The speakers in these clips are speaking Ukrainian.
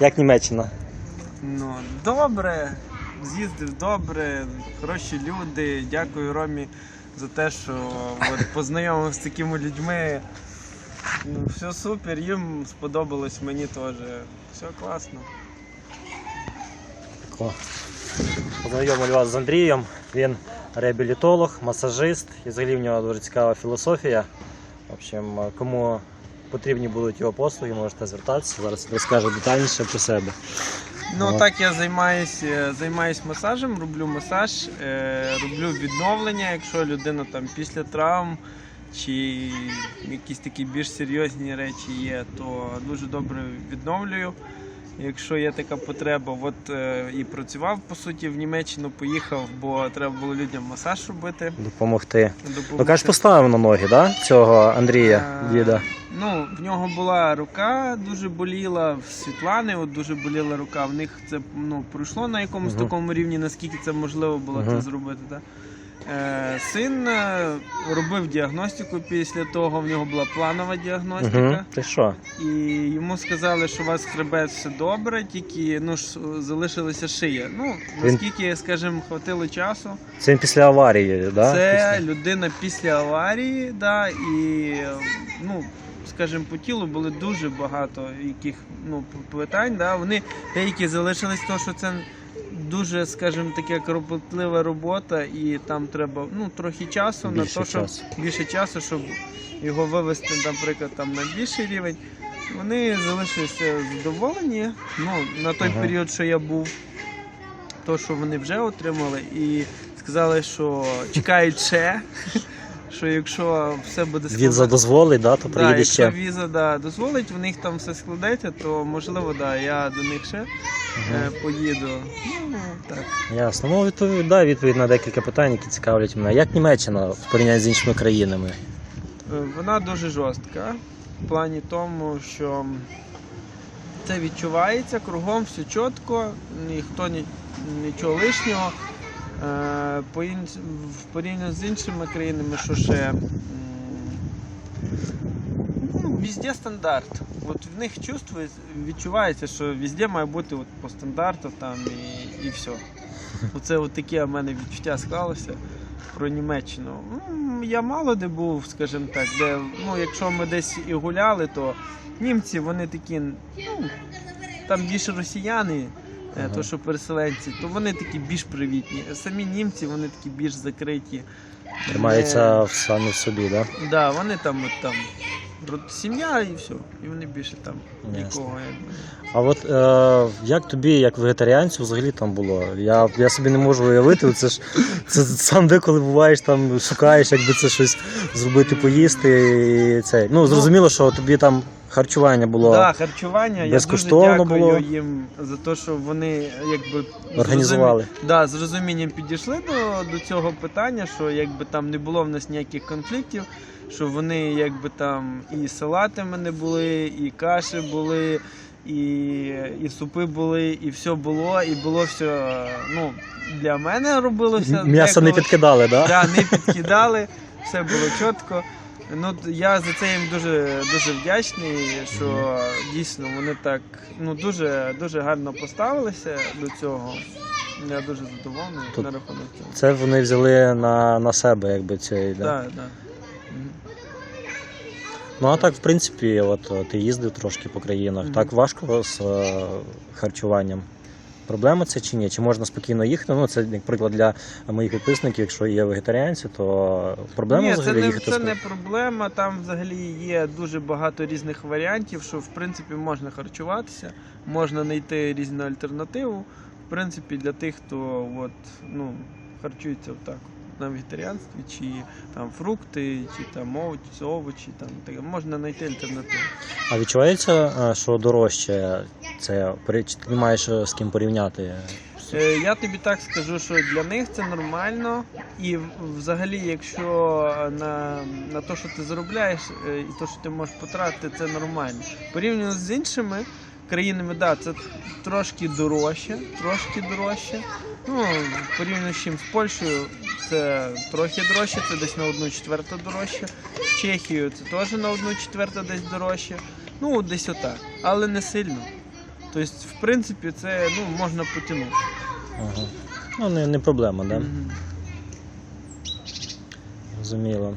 Як Німеччина? Ну, добре, з'їздив добре, хороші люди. Дякую Ромі за те, що от, познайомив з такими людьми. Ну, все супер, їм сподобалось, мені теж. Все класно. О, вас з Андрієм. Він реабілітолог, масажист і взагалі в нього дуже цікава філософія. В общем, кому потрібні будуть його послуги, можете звертатися. Зараз розкажу детальніше про себе. Ну Ага. так я займаюся займаюсь масажем, роблю масаж, е, роблю відновлення, якщо людина там після травм чи якісь такі більш серйозні речі є, то дуже добре відновлюю. Якщо є така потреба, от е, і працював по суті в Німеччину, поїхав, бо треба було людям масаж робити. Допомогти. допомогти. Ну кажеш, поставив на ноги, да? Цього Андрія, Е, діда. Ну, в нього була рука дуже боліла, в Світлани от дуже боліла рука. В них це ну, пройшло на якомусь Мгм. такому рівні, наскільки це можливо було Мгм. це зробити. Так? Е, син е, робив діагностику після того, в нього була планова діагностика. Угу. Ти що? І йому сказали, що у вас хребет все добре, тільки ну, ж, залишилася шия. Ну, Він- наскільки, скажімо, хватило часу. Це він після аварії, да? Це Після? людина після аварії, да, і ну, скажімо, по тілу було дуже багато яких ну, питань. Да. Вони деякі залишились, тому що це дуже, скажімо, така кропотлива робота, і там треба ну, трохи часу на Більше те, щоб часу. більше часу, щоб його вивести, наприклад, там на більший рівень. Вони залишилися задоволені. Ну, на той Ага. період, що я був, то, що вони вже отримали, і сказали, що чекають ще. Що якщо все буде Віза дозволить, да, то да, приїде якщо ще. віза да, дозволить, в них там все складеться, то можливо, да, я до них ще е, поїду. Ну так. Ясно. Ну, відповідай відповідь на декілька питань, які цікавлять мене. Як Німеччина в порівнянні з іншими країнами? Е, Вона дуже жорстка в плані тому, що це відчувається кругом все чітко, ніхто ні, нічого лишнього. Е, по ін- В порівнянні з іншими країнами, що ще ну, везде стандарт. От в них чувствує, відчувається, що везде має бути от по стандарту там і, і все. Оце от таке в мене відчуття склалося про Німеччину. Я мало де був, скажімо так, де ну, якщо ми десь і гуляли, то німці вони такі, ну, там більше росіяни, Ага. то що переселенці, то вони такі більш привітні. Самі німці вони такі більш закриті. Тримаються Не- в самі в собі, да? Да, вони там от там сім'я і все. І вони більше там нікого. А от е, як тобі, як вегетаріанцю, взагалі там було? Я, я собі не можу уявити, це ж це сам деколи буваєш там, шукаєш, якби це щось зробити, поїсти. І це. Ну, зрозуміло, що тобі там харчування було. Да, харчування. Я безкоштовно дуже дякую було. їм за те, що вони якби з Організували. розумі- Да, з розумінням підійшли до, до цього питання, що якби там не було в нас ніяких конфліктів, що вони якби там і салати в мене були, і каші були, і, і супи були, і все було, і було все. Ну, для мене робилося. М'ясо не підкидали, да? Да, не підкидали, все було чітко. Ну, я за це їм дуже, дуже вдячний, що дійсно вони так ну, дуже, дуже гарно поставилися до цього. Я дуже задоволений Тут- на рахунок цього. Це вони взяли на, на себе, якби цей. Да? Так, так. Ну а так, в принципі, от ти їздив трошки по країнах. Мгм. Так важко з е, харчуванням. Проблема це чи ні? Чи можна спокійно їхати? Ну, це як приклад для моїх підписників, якщо є вегетаріанці, то проблема Ні, це не, їхати це не проблема. Там взагалі є дуже багато різних варіантів, що в принципі можна харчуватися, можна знайти різну альтернативу. В принципі, для тих, хто от, ну, харчується отак на вегетаріанстві, чи там фрукти, чи там овочі, овочі, там таке, можна знайти альтернативу. А відчувається, е, що дорожче це ти не маєш е, з ким порівняти? Е, Я тобі так скажу, що для них це нормально, і взагалі, якщо на, на те, що ти заробляєш, е, і те, що ти можеш потратити, це нормально. Порівняно з іншими країнами, да, це трошки дорожче, трошки дорожче. Ну, порівняно з чим з Польщею, це трохи дорожче, це десь на одну четверту дорожче. З Чехією це теж на одну четверту десь дорожче. Ну, десь отак, але не сильно. Тобто, в принципі, це ну, можна потягнути. Ага. Ну, не, не проблема, да? Мгм. Зрозуміло.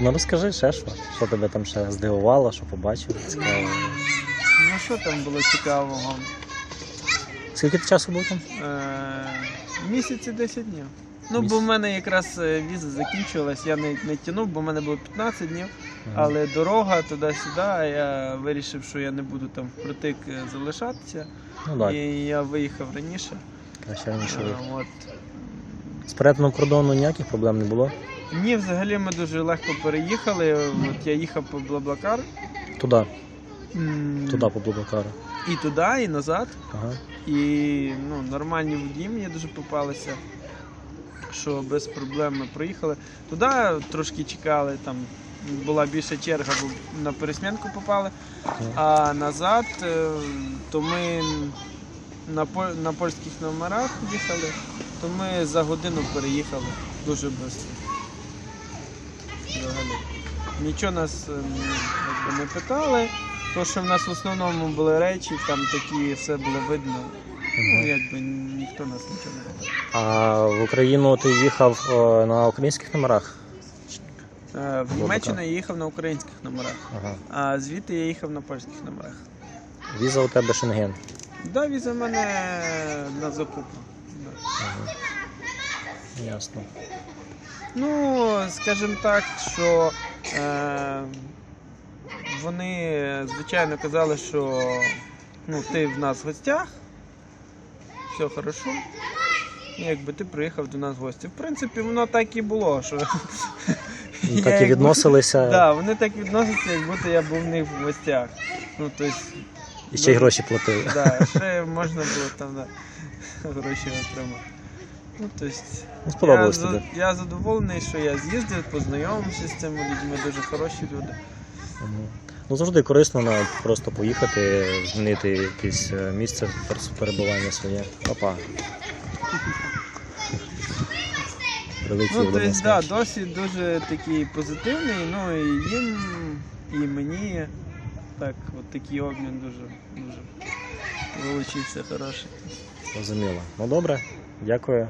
Ну розкажи ще що, що тебе там ще здивувало, що побачив, цікаво. Ну що там було цікавого? Скільки ти часу був там? Е, місяці 10 днів. Ну, Місяць. бо в мене якраз е, віза закінчилась, я не, не тянув, бо в мене було 15 днів. Але дорога туди-сюди, а я вирішив, що я не буду там впритик е, залишатися. Ну так, І я виїхав раніше. раніше. Е. От. З перетином кордону ніяких проблем не було? Ні, взагалі ми дуже легко переїхали. От я їхав по Блаблакар. Туди, м, туди по Блаблакару. І туди, і назад. Ага. І ну, нормальні водії мені дуже попалися, що без проблем ми проїхали. Туди трошки чекали, там була більша черга, бо на пересмінку попали. А назад, е, то ми на, на польських номерах їхали, то ми за годину переїхали дуже швидко. Нічого нас е, не питали. То, що в нас в основному були речі, там такі все було видно. Ну, якби ніхто нас нічого не питав. А в Україну ти їхав на українських номерах? Е, В Німеччину я їхав на українських номерах, Ага. а звідти я їхав на польських номерах. Віза у тебе Шенген. Да, віза в мене на закупку. Ага. Ясно. Ну, скажімо так, що е, вони, звичайно, казали, що ну, ти в нас в гостях, все хорошо. І Якби ти приїхав до нас в гості. В принципі, воно так і було, що Ну, Так і відносилися, Да, вони так відносяться, як будто я був в них в гостях. Ну, тобто, і ще й гроші платили. да, ще можна було там да, гроші отримати. Ну, тобто, Ну, сподобалось я, тобі. я задоволений, що я з'їздив, познайомився з цими людьми, дуже хороші люди. Мгм. Ну завжди корисно на просто поїхати, змінити якесь е, місце пер- перебування своє. Опа. Прилетів Ну, до нас. да, досвід дуже такий позитивний, ну і їм, і мені. Так, от такий обмін дуже, дуже вилучився хороший. Розуміло. Ну добре, дякую.